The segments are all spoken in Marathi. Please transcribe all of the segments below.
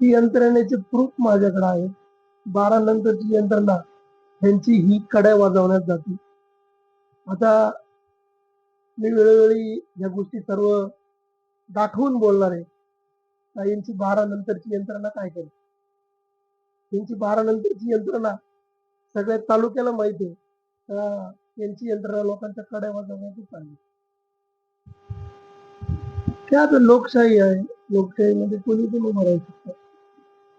ती यंत्रणेचे प्रूफ माझ्याकडे आहे. बारा नंतरची यंत्रणा त्यांची ही कड्या वाजवण्यात जाते. आता मी वेळोवेळी या गोष्टी सर्व दाखवून बोलणार आहे. का बारा नंतरची यंत्रणा काय करते त्यांची बारा नंतरची यंत्रणा सगळ्या तालुक्याला माहिती आहे. त्यांची यंत्रणा लोकांच्या कड्या वाजवण्याची चालली काय आता लोकशाही आहे. लोकशाहीमध्ये कोणी पण उभं राहू शकतं.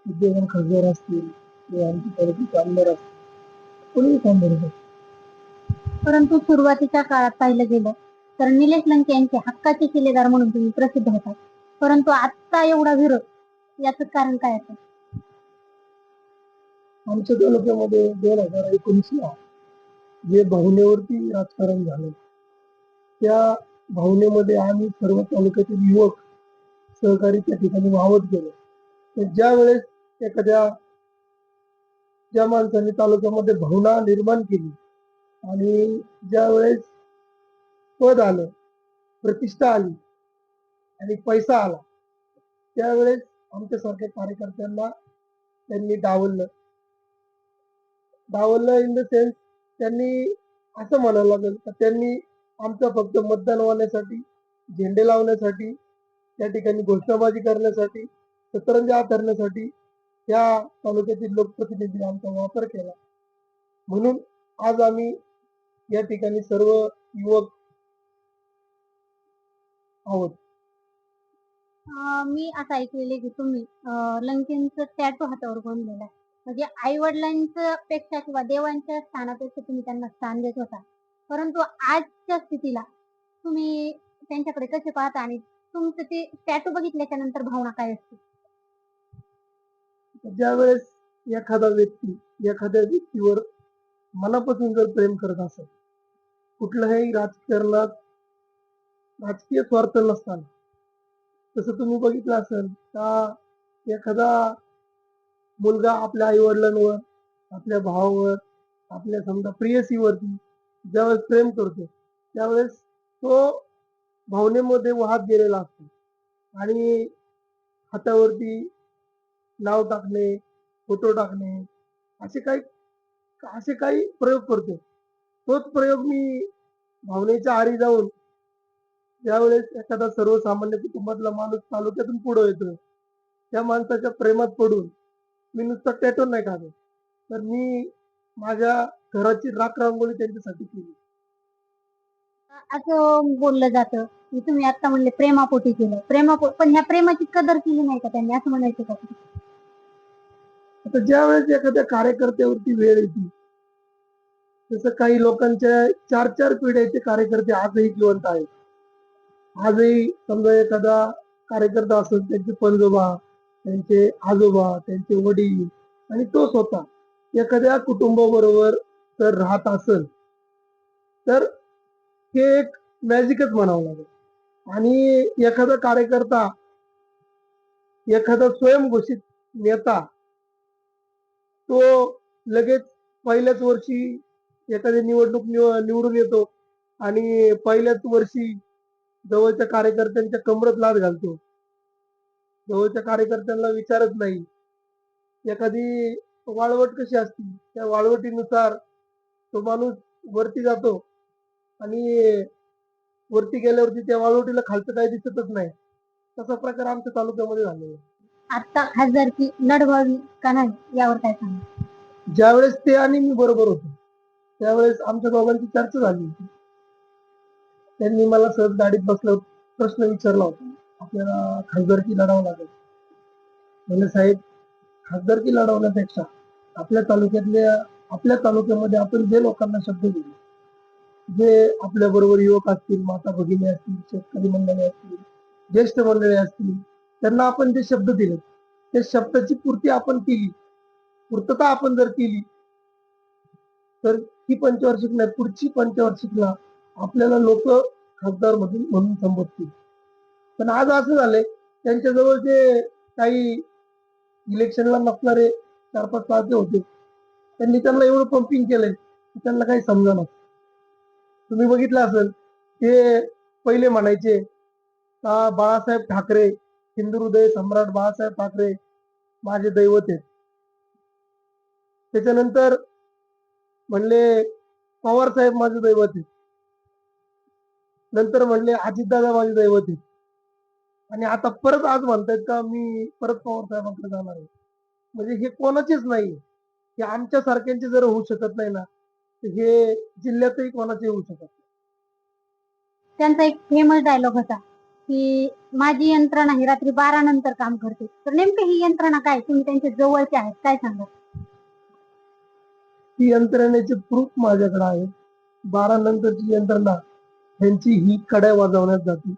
विद्यमान खासदार असतील किंवा आमचे आमदार असतील कोणी काम करू शकतं. परंतु सुरुवातीच्या काळात पाहिलं गेलं तर निलेश लंके यांचे हक्काचे शिलेदार म्हणून तुम्ही प्रसिद्ध होतात परंतु आता एवढा विरोध याचं कारण काय असेल? आमच्या तालुक्यामध्ये दोन हजार एकोणीसला जे भावनेवरती राजकारण झालं त्या भावनेमध्ये आम्ही सर्व तालुक्यातील युवक सहकारी त्या ठिकाणी वाहवत गेलो. तर ज्या वेळेस एखाद्या ज्या माणसाने तालुक्यामध्ये भावना निर्माण केली आणि ज्या वेळेस पद आलं प्रतिष्ठा आली आणि पैसा आला त्यावेळेस आमच्यासारख्या कार्यकर्त्यांना त्यांनी डावललं. डावललं इन द सेन्स त्यांनी असं म्हणायला लागेल त्यांनी आमचं फक्त मतदान होण्यासाठी झेंडे लावण्यासाठी त्या ठिकाणी घोषणाबाजी करण्यासाठी सतरंजी करण्यासाठी त्या तालुक्यातील लोकप्रतिनिधी आमचा वापर केला. म्हणून आज आम्ही या ठिकाणी सर्व युवक आहोत. मी असं ऐकलेले की तुम्ही लंकेंचं टॅटू हातावर बनलेला आहे. म्हणजे आई वडिलांच्या पेक्षा किंवा देवांच्या स्थानापेक्षा तुम्ही त्यांना स्थान देत होता. परंतु आजच्या स्थितीला तुम्ही त्यांच्याकडे कसे पाहता आणि तुमचं ते टॅटू बघितल्याच्या नंतर भावना काय असते ज्या वेळेस एखादा व्यक्ती एखाद्या व्यक्तीवर मनापासून जर प्रेम करत असेल कुठल्याही राजकारणात राजकीय स्वार्थ नसताना तसं तुम्ही बघितलं असेल का एखादा मुलगा आपल्या आई वडिलांवर आपल्या भावावर आपल्या समजा प्रियसीवरती ज्यावेळेस प्रेम करतो त्यावेळेस तो भावनेमध्ये वाहत गेलेला असतो. आणि हातावरती नाव टाकणे फोटो टाकणे असे काही असे काही प्रयोग करतो. तोच प्रयोग मी भावनेच्या आरी जाऊन ज्यावेळेस एखादा सर्वसामान्य कुटुंबातला माणूस तालुक्यातून पुढे येतो त्या माणसाच्या प्रेमात पडून मी नुसतं टॅटो नाही खातो. तर मी माझ्या घराची राख रांगोळी त्यांच्यासाठी केली. असं बोललं जातं की तुम्ही आता म्हणले प्रेमापोटी केलं. प्रेमापो पण ह्या प्रेमाची कदर केली नाही का त्यांनी? असं म्हणायचं का? आता ज्या वेळेस एखाद्या कार्यकर्त्यावरती वेळ येते तसं काही लोकांच्या चार चार पिढ्याचे कार्यकर्ते आजही जिवंत आहेत. आजही समजा एखादा कार्यकर्ता असेल त्यांचे पंजोबा त्यांचे आजोबा त्यांचे वडील आणि तो स्वतः एखाद्या कुटुंबाबरोबर तर राहत असेल. तर हे एक मॅजिकच म्हणावं लागेल. आणि एखादा कार्यकर्ता एखादा स्वयंघोषित नेता तो लगेच पहिल्याच वर्षी एखादी निवडणूक निवडून येतो आणि पहिल्याच वर्षी जवळच्या कार्यकर्त्यांच्या कमरत लाद घालतो. जवळच्या कार्यकर्त्यांना विचारत नाही. एखादी वाळवट कशी असती? त्या वाळवटीनुसार तो माणूस वरती जातो आणि वरती गेल्यावरती त्या वाळवटीला खालचं काही दिसतच नाही. तसा प्रकार आमच्या तालुक्यामध्ये झालेला. आता खासदारकी लढवावी का नाही यावर काय सांगा ज्यावेळेस ते आणि मी बरोबर होतो त्यावेळेस आमच्या दोघांची चर्चा झाली होती. त्यांनी मला सहज गाडीत बसल्यावर प्रश्न विचारला होता आपल्याला खासदारकी लढावं लागेल. म्हणजे साहेब खासदारकी लढवण्यापेक्षा आपल्या तालुक्यातल्या आपल्या तालुक्यामध्ये आपण जे लोकांना शब्द दिले जे आपल्या बरोबर युवक असतील माता भगिनी असतील शेतकरी मंडळी असतील ज्येष्ठ मंडळी असतील त्यांना आपण जे शब्द दिले त्या शब्दाची पूर्ती आपण केली पूर्तता आपण जर केली तर ही पंचवार्षिक नाही पुढची पंचवार्षिकला आपल्याला लोक खासदार म्हणून म्हणून संबोधतील. पण आज असं झालंय त्यांच्याजवळ जे काही इलेक्शनला नसणारे चार पाच पार्टी होते त्यांनी त्यांना एवढं पंपिंग केलंय की त्यांना काही समजा तुम्ही बघितलं असेल ते पहिले म्हणायचे का बाळासाहेब ठाकरे हिंदू हृदय सम्राट बाळासाहेब ठाकरे माझे दैवत आहेत? त्याच्यानंतर म्हणले पवार साहेब माझे दैवत आहेत. नंतर म्हणले अजितदादा माझे दैवत आहेत. आणि आता परत आज म्हणतायत का मी परत पवार साहेबांकडे जाणार आहे. म्हणजे हे कोणाचेच नाही हे आमच्या सारख्यांचे जर होऊ शकत नाही ना तर हे जिल्ह्यातही कोणाचे होऊ शकत नाही. त्यांचा एक फेमस डायलॉग होता की माझी यंत्रणा ही रात्री बारा नंतर काम करते. तर नेमकं ही यंत्रणा काय? तुम्ही त्यांच्या जवळचे आहेत काय सांगा? ती यंत्रणेचे प्रूफ माझ्याकडे आहे बारा नंतरची यंत्रणा त्यांची ही कड्या वाजवण्यात जाते.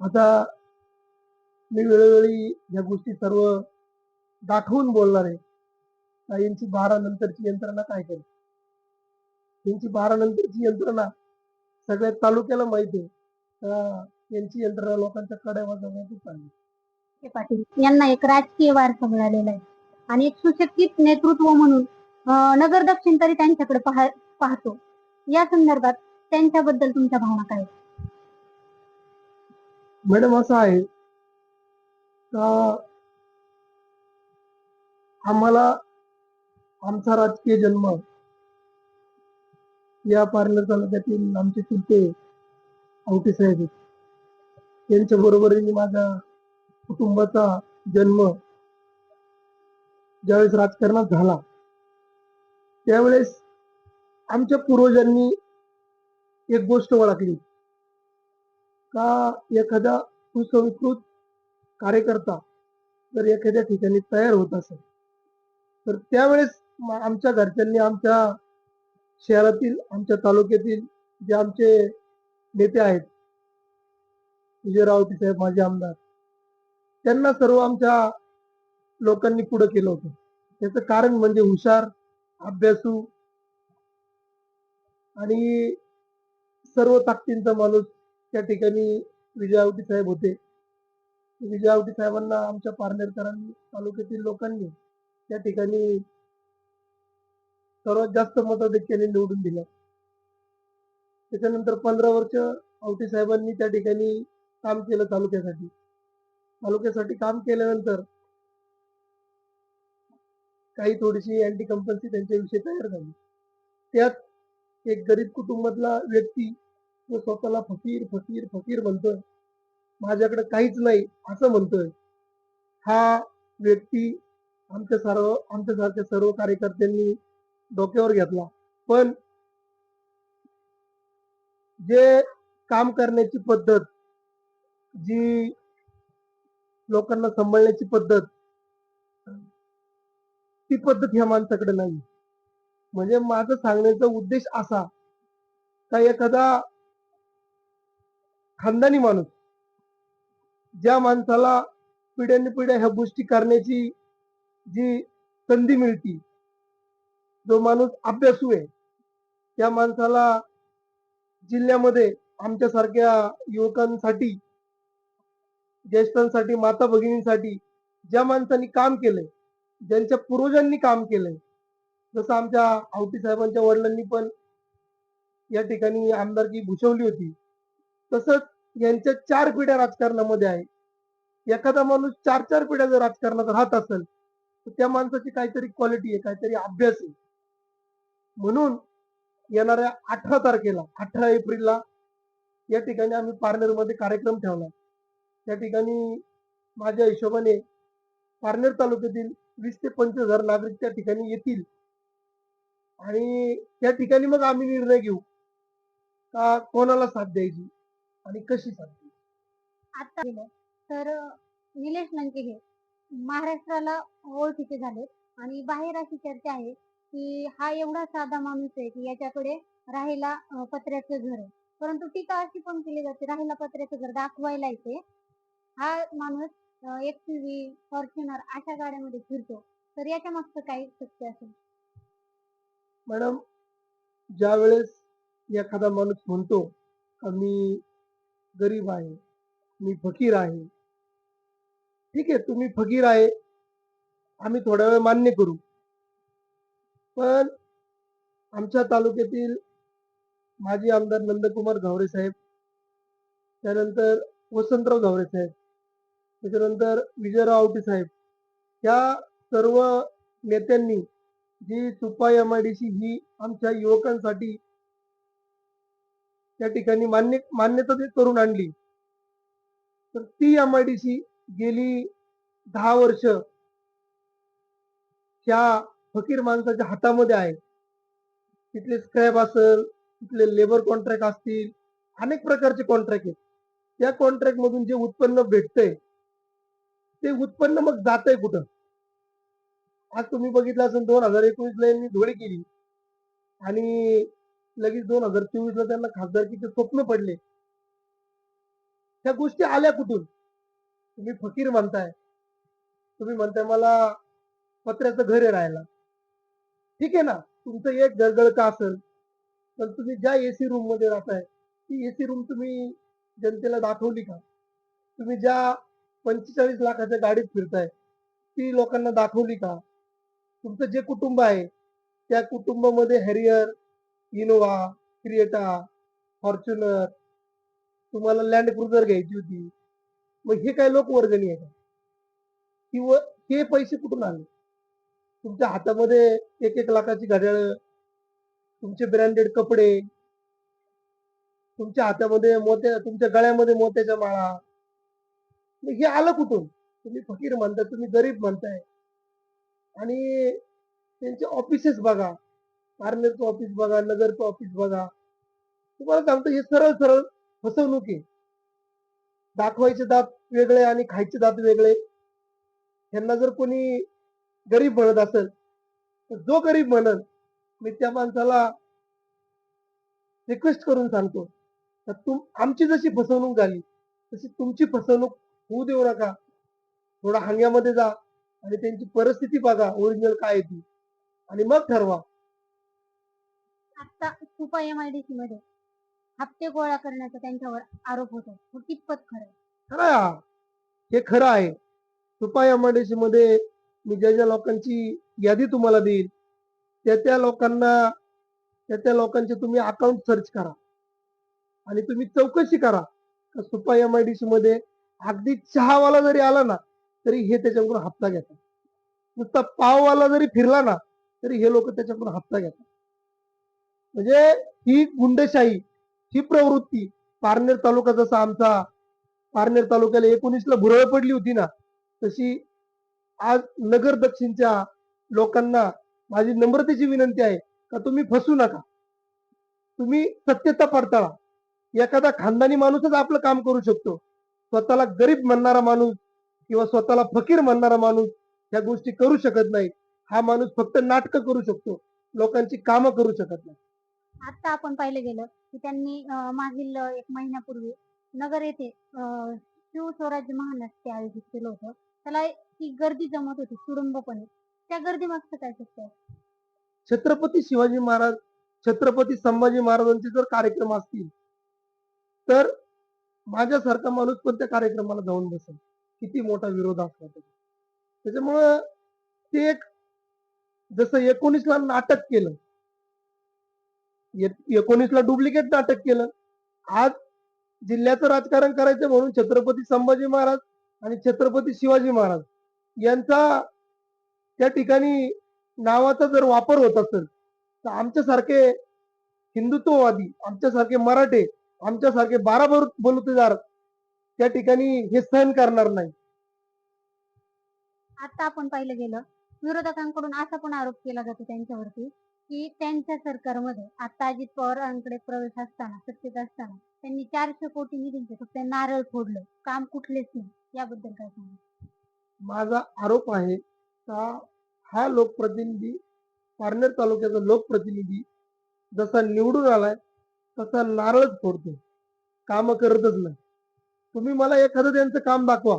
आता मी वेळोवेळी या गोष्टी सर्व दाखवून बोलणार आहे. का यांची बारा नंतरची यंत्रणा काय करते यांची बारा नंतरची यंत्रणा सगळ्या तालुक्याला माहिती आहे. यांची यंत्रणा लोकांच्या कड्या वाजवण्याची चालली पाटील यांना एक राजकीय वारसा मिळालेला आहे. आणि एक सुशिक्षित नेतृत्व म्हणून नगर दक्षिण तरी त्यांच्याकडे पाह- पाहतो. या संदर्भात त्यांच्याबद्दल तुमच्या भावना काय? मॅडम असं आहे का आम्हाला आमचा राजकीय जन्म या पार्लर तालुक्यातील आमचे चुलते आवटे साहेब यांच्या त्यांच्या बरोबरीने माझ्या कुटुंबाचा जन्म ज्यावेळेस राजकारणात झाला त्यावेळेस आमच्या पूर्वजांनी एक गोष्ट ओळखली. का एखादा सुसंस्कृत कार्यकर्ता जर एखाद्या ठिकाणी तयार होत असेल तर त्यावेळेस आमच्या घरच्यांनी आमच्या शहरातील आमच्या तालुक्यातील जे आमचे नेते आहेत विजय रावते साहेब माझे आमदार त्यांना सर्व आमच्या लोकांनी पुढे केलं होतं. त्याचं कारण म्हणजे हुशार अभ्यासू आणि सर्व ताकदींचा माणूस त्या ठिकाणी विजय आवटी साहेब होते. विजयावती साहेबांना आमच्या पारनेरकरांनी तालुक्यातील लोकांनी त्या ठिकाणी सर्वात जास्त मताधिक्याने निवडून दिला त्याच्यानंतर पंधरा वर्ष आवटी साहेबांनी त्या ठिकाणी काम केलं तालुक्यासाठी. तालुक्यासाठी काम केल्यानंतर काही थोडीशी अँटी कंपन्सी त्यांच्याविषयी तयार झाली. त्यात एक गरीब कुटुंबातला व्यक्ती तो स्वतःला फकीर फकीर फकीर म्हणतोय माझ्याकडे काहीच नाही असं म्हणतोय हा व्यक्ती आमच्या सर्व आमच्यासारख्या सर्व कार्यकर्त्यांनी डोक्यावर घेतला. पण जे काम करण्याची पद्धत जी लोकांना सांभाळण्याची पद्धत ती पद्धत ह्या माणसाकडे नाही. म्हणजे माझं सांगण्याचा उद्देश असा का एखादा खानदानी माणूस ज्या माणसाला पिढ्याने पिढ्या ह्या गोष्टी करण्याची जी संधी मिळती जो माणूस अभ्यासू आहे त्या माणसाला जिल्ह्यामध्ये आमच्यासारख्या युवकांसाठी ज्येष्ठांसाठी माता भगिनींसाठी ज्या माणसांनी काम केलंय ज्यांच्या पूर्वजांनी काम केलंय जसं आमच्या आवटी साहेबांच्या वडिलांनी पण या ठिकाणी आमदारकी भूषवली होती तसंच यांच्या चार पिढ्या राजकारणामध्ये आहे. एखादा माणूस चार चार पिढ्या जर राजकारणात राहत असेल तर त्या माणसाची काहीतरी क्वालिटी आहे काहीतरी अभ्यास आहे. म्हणून येणाऱ्या अठरा तारखेला अठरा एप्रिलला या ठिकाणी आम्ही पारनेरमध्ये कार्यक्रम ठेवला. त्या ठिकाणी माझ्या हिशोबाने पारनेर तालुक्यातील वीस ते पंचवीस हजार नागरिक त्या ठिकाणी येतील. आणि त्या ठिकाणी मग आम्ही निर्णय घेऊ का कोणाला साथ द्यायची आणि कशी साथ द्यायची. आता तर निलेश लंके हे महाराष्ट्राला ओळखीचे झाले आणि बाहेर अशी चर्चा आहे की हा एवढा साधा माणूस आहे की याच्याकडे राहायला पत्र्याचं घर आहे. परंतु टीका अशी पण केली जाते राहायला पत्र्याचं घर दाखवायला येते. हा माणूस एक्सयूव्ही फॉर्च्युनर अशा गाड्यामध्ये फिरतो. तर याच्या मागचं काही सत्य असेल? मॅडम ज्या वेळेस एखादा माणूस म्हणतो का मी गरीब आहे मी फकीर आहे. ठीक आहे तुम्ही फकीर आहे आम्ही थोडा वेळ मान्य करू. पण आमच्या तालुक्यातील माजी आमदार नंदकुमार गावरे साहेब त्यानंतर वसंतराव गावरे साहेब त्याच्यानंतर विजयराव आवटी साहेब या सर्व नेत्यांनी जी Supa M I D C ही आमच्या युवकांसाठी त्या ठिकाणी मान्य मान्यता ते करून आणली. तर ती एम आय डी सी गेली दहा वर्ष त्या फकीर माणसाच्या हातामध्ये आहे. तिथले स्क्रॅब असेल तिथले लेबर कॉन्ट्रॅक्ट असतील अनेक प्रकारचे कॉन्ट्रॅक्ट आहेत. त्या कॉन्ट्रॅक्ट मधून जे उत्पन्न भेटतंय ते उत्पन्न मग जातय कुठं? आज तुम्ही बघितलं असेल दोन हजार एकोणीस ला यांनी धुळे केली. आणि लगेच दोन हजार चोवीस ला त्यांना खासदारकीचे स्वप्न पडले. त्या गोष्टी आल्या कुठून? तुम्ही फकीर म्हणताय. तुम्ही म्हणताय मला पत्र्याचं घर आहे राहायला. ठीक आहे ना? तुमचं एक गळगळ का असेल? तर तुम्ही ज्या एसी रूममध्ये राहताय ती एसी रूम तुम्ही जनतेला दाखवली का? तुम्ही ज्या पंचेचाळीस लाखाच्या गाडीत फिरताय ती लोकांना दाखवली का? तुमचं जे कुटुंब आहे त्या कुटुंबामध्ये हॅरियर इनोवा क्रिएटा फॉर्च्युनर तुम्हाला लँड क्रुझर घ्यायची होती. मग हे काय लोक वर्गणी आहे का? किंवा हे पैसे कुठून आले? तुमच्या हातामध्ये एक एक लाखाची घड्याळ तुमचे ब्रँडेड कपडे तुमच्या हातामध्ये मोत्या तुमच्या गळ्यामध्ये मोत्याच्या माळा. हे आलं कुठून? तुम्ही फकीर म्हणताय तुम्ही गरीब म्हणताय. आणि त्यांचे ऑफिसेस बघा. पार्लरचं ऑफिस बघा नगरचं ऑफिस बघा. तुम्हाला सांगतो हे सरळ सरळ फसवणूक आहे. दाखवायचे दात वेगळे आणि खायचे दात वेगळे. ह्यांना जर कोणी गरीब म्हणत असेल तर जो गरीब म्हणत मी त्या माणसाला रिक्वेस्ट करून सांगतो. तर तुम आमची जशी फसवणूक झाली तशी तुमची फसवणूक होऊ देऊ नका. थोडा हांग्यामध्ये जा आणि त्यांची परिस्थिती बघा ओरिजिनल काय आहे ती. आणि मग ठरवा. आता Supa M I D C मध्ये. हप्ते गोळा करण्याचा त्यांच्यावर आरोप होतो. तो कितपत खरं? खरं आहे. हा. हे खरं आहे. सुपा एमआयडीसी मध्ये मी ज्या ज्या लोकांची यादी तुम्हाला देईल त्या त्या लोकांना त्या त्या लोकांचे तुम्ही अकाउंट सर्च करा. आणि तुम्ही चौकशी करा का सुपा सी मध्ये अगदी चहावाला जरी आला ना तरी हे त्याच्याकडून हप्ता घेतात नुसता पाववाला जरी फिरला ना तरी हे लोक त्याच्याकडून हप्ता घेतात म्हणजे ही गुंडशाही ही प्रवृत्ती पारनेर तालुका जसा आमचा पारनेर तालुक्याला एकोणीसला भुरळ पडली होती ना तशी आज नगर दक्षिणच्या लोकांना माझी नम्रतेची विनंती आहे का तुम्ही फसू नका. तुम्ही सत्यता पडताळा एखादा खानदानी माणूसच आपलं काम करू शकतो. स्वतःला गरीब म्हणणारा माणूस किंवा स्वतःला फकीर म्हणणारा माणूस ह्या गोष्टी करू शकत नाही. हा माणूस फक्त नाटकं करू शकतो. लोकांची कामं करू शकत नाही. आता आपण पाहिलं गेलं की त्यांनी मागील एक महिन्यापूर्वी नगर येथे अं, शिव स्वराज्य महानाट्य आयोजित केलं होतं. त्याला ती गर्दी जमत होती तुडुंबपणे त्या गर्दी मागचं काय सत्य आहे? छत्रपती शिवाजी महाराज छत्रपती संभाजी महाराजांचे जर कार्यक्रम असतील तर माझ्यासारखा माणूस पण त्या कार्यक्रमाला जाऊन बसेल? किती मोठा विरोध असला तरी. त्याच्यामुळं ते एक जसं एकोणीसला नाटक केलं एकोणीसला डुप्लिकेट नाटक केलं आज जिल्ह्याचं राजकारण करायचं म्हणून छत्रपती संभाजी महाराज आणि छत्रपती शिवाजी महाराज यांचा त्या ठिकाणी नावाचा जर वापर होत असेल तर आमच्यासारखे हिंदुत्ववादी आमच्यासारखे मराठे आमच्यासारखे बारा बरु- बलुतेदार त्या ठिकाणी हे सहन करणार नाही. आता आपण पाहिलं गेलं विरोधकांकडून असा पण आरोप केला जातो त्यांच्यावरती की त्यांच्या सरकारमध्ये आता अजित पवारांकडे प्रवेश असताना सत्तेत असताना त्यांनी चारशे कोटी निधींचे फक्त नारळ फोडलं. काम कुठलेच नाही. याबद्दल काय सांगा माझा आरोप आहे का हा लोकप्रतिनिधी पारनेर तालुक्याचा लोकप्रतिनिधी जसा निवडून आलाय तसा नारळच फोडतो काम करतच नाही. तुम्ही मला एखादं त्यांचं काम दाखवा.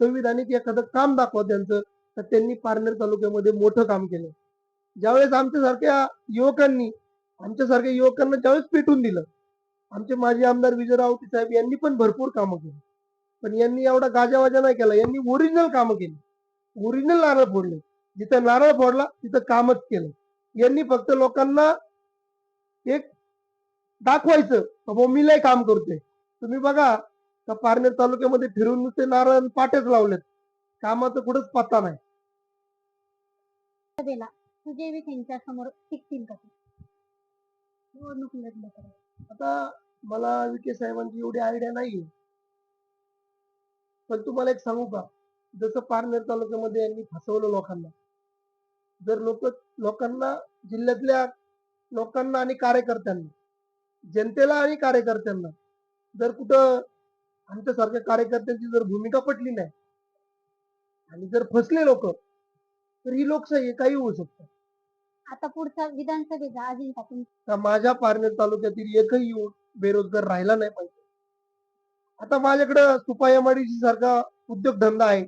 संविधानिक एखादं काम दाखवा त्यांचं तर त्यांनी पारनेर तालुक्यामध्ये मोठं काम केलं. ज्यावेळेस आमच्यासारख्या युवकांनी आमच्यासारख्या युवकांना ज्यावेळेस पेटून दिलं आमचे माजी आमदार विजयराव साहेब यांनी पण भरपूर कामं केली. पण यांनी एवढा गाजावाजा नाही केला. यांनी ओरिजिनल कामं केली. ओरिजिनल नारळ फोडले. जिथं नारळ फोडला तिथं कामच केलं. यांनी फक्त लोकांना एक दाखवायचं बुवा मी लय काम करतोय. तुम्ही बघा का पारनेर तालुक्यामध्ये फिरून नुसते नारळ पाटेच लावलेत. कामाचं कुठंच पत्ता नाही. सभेला सुजय विखेंच्या समोर टिकतील का ते? निवडणूक लढलं तर. आता मला विखे साहेबांची एवढी आयडिया नाहीये. पण तुम्हाला एक सांगू का? जसं पारनेर तालुक्यामध्ये यांनी फसवलं लोकांना. जर लोक लोकांना जिल्ह्यातल्या लोकांना आणि कार्यकर्त्यांना जनतेला आणि कार्यकर्त्यांना जर कुठं आमच्यासारख्या कार्यकर्त्यांची जर भूमिका पटली नाही आणि जर फसले लोक तर ही लोकशाही काही होऊ शकतं. आता पुढचा विधानसभेचा अजिंठा माझ्या पारनेर तालुक्यातील एकही युवक बेरोजगार राहिला नाही पाहिजे. आता माझ्याकडं सुपा सारखा उद्योगधंदा आहे.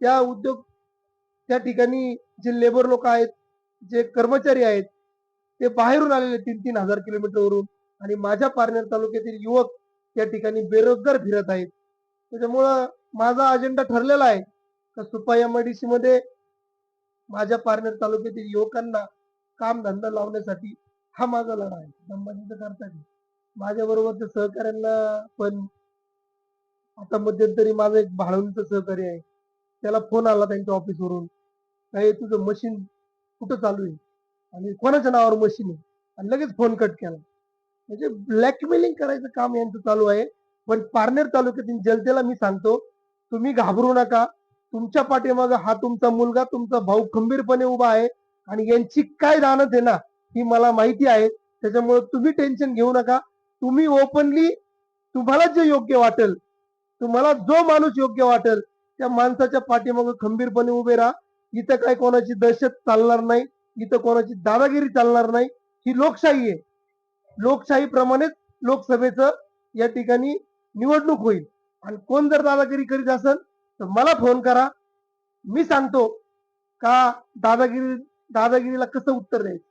त्या उद्योग त्या ठिकाणी जे लेबर लोक आहेत जे कर्मचारी आहेत ते बाहेरून आलेले तीन तीन हजार किलोमीटरवरून आणि माझ्या पारनेर तालुक्यातील युवक त्या ठिकाणी बेरोजगार फिरत आहेत. त्याच्यामुळं माझा अजेंडा ठरलेला आहे का सुपा मध्ये माझ्या पारनेर तालुक्यातील युवकांना काम धंदा लावण्यासाठी हा माझा लढा आहे. संबंधित करता माझ्या बरोबरच्या सहकाऱ्यांना पण आता मध्यंतरी माझं एक भाळवणीचं सहकार्य आहे. त्याला फोन आला त्यांच्या ऑफिसवरून काही तुझं मशीन कुठं चालू आहे? आणि कोणाच्या नावावर मशीन आहे? आणि लगेच फोन कट केला. म्हणजे ब्लॅकमेलिंग करायचं काम यांचं चालू आहे. पण पारनेर तालुक्यातील जनतेला मी सांगतो तुम्ही घाबरू नका. तुमच्या पाठीमागं हा तुमचा मुलगा तुमचा भाऊ खंबीरपणे उभा आहे. आणि यांची काय दानत आहे ना ही मला माहिती आहे. त्याच्यामुळे तुम्ही टेन्शन घेऊ नका. तुम्ही ओपनली तुम्हाला जे योग्य वाटेल तुम्हाला जो माणूस योग्य वाटेल त्या माणसाच्या पाठीमागं खंबीरपणे उभे राहा. इथं काय कोणाची दहशत चालणार नाही इथं कोणाची दादागिरी चालणार नाही. ही लोकशाही आहे. लोकशाहीप्रमाणेच लोकसभेचं या ठिकाणी निवडणूक होईल. आणि कोण जर दादागिरी करीत असेल तर मला फोन करा. मी सांगतो का दादागिरी दादागिरीला कसं उत्तर द्यायचं?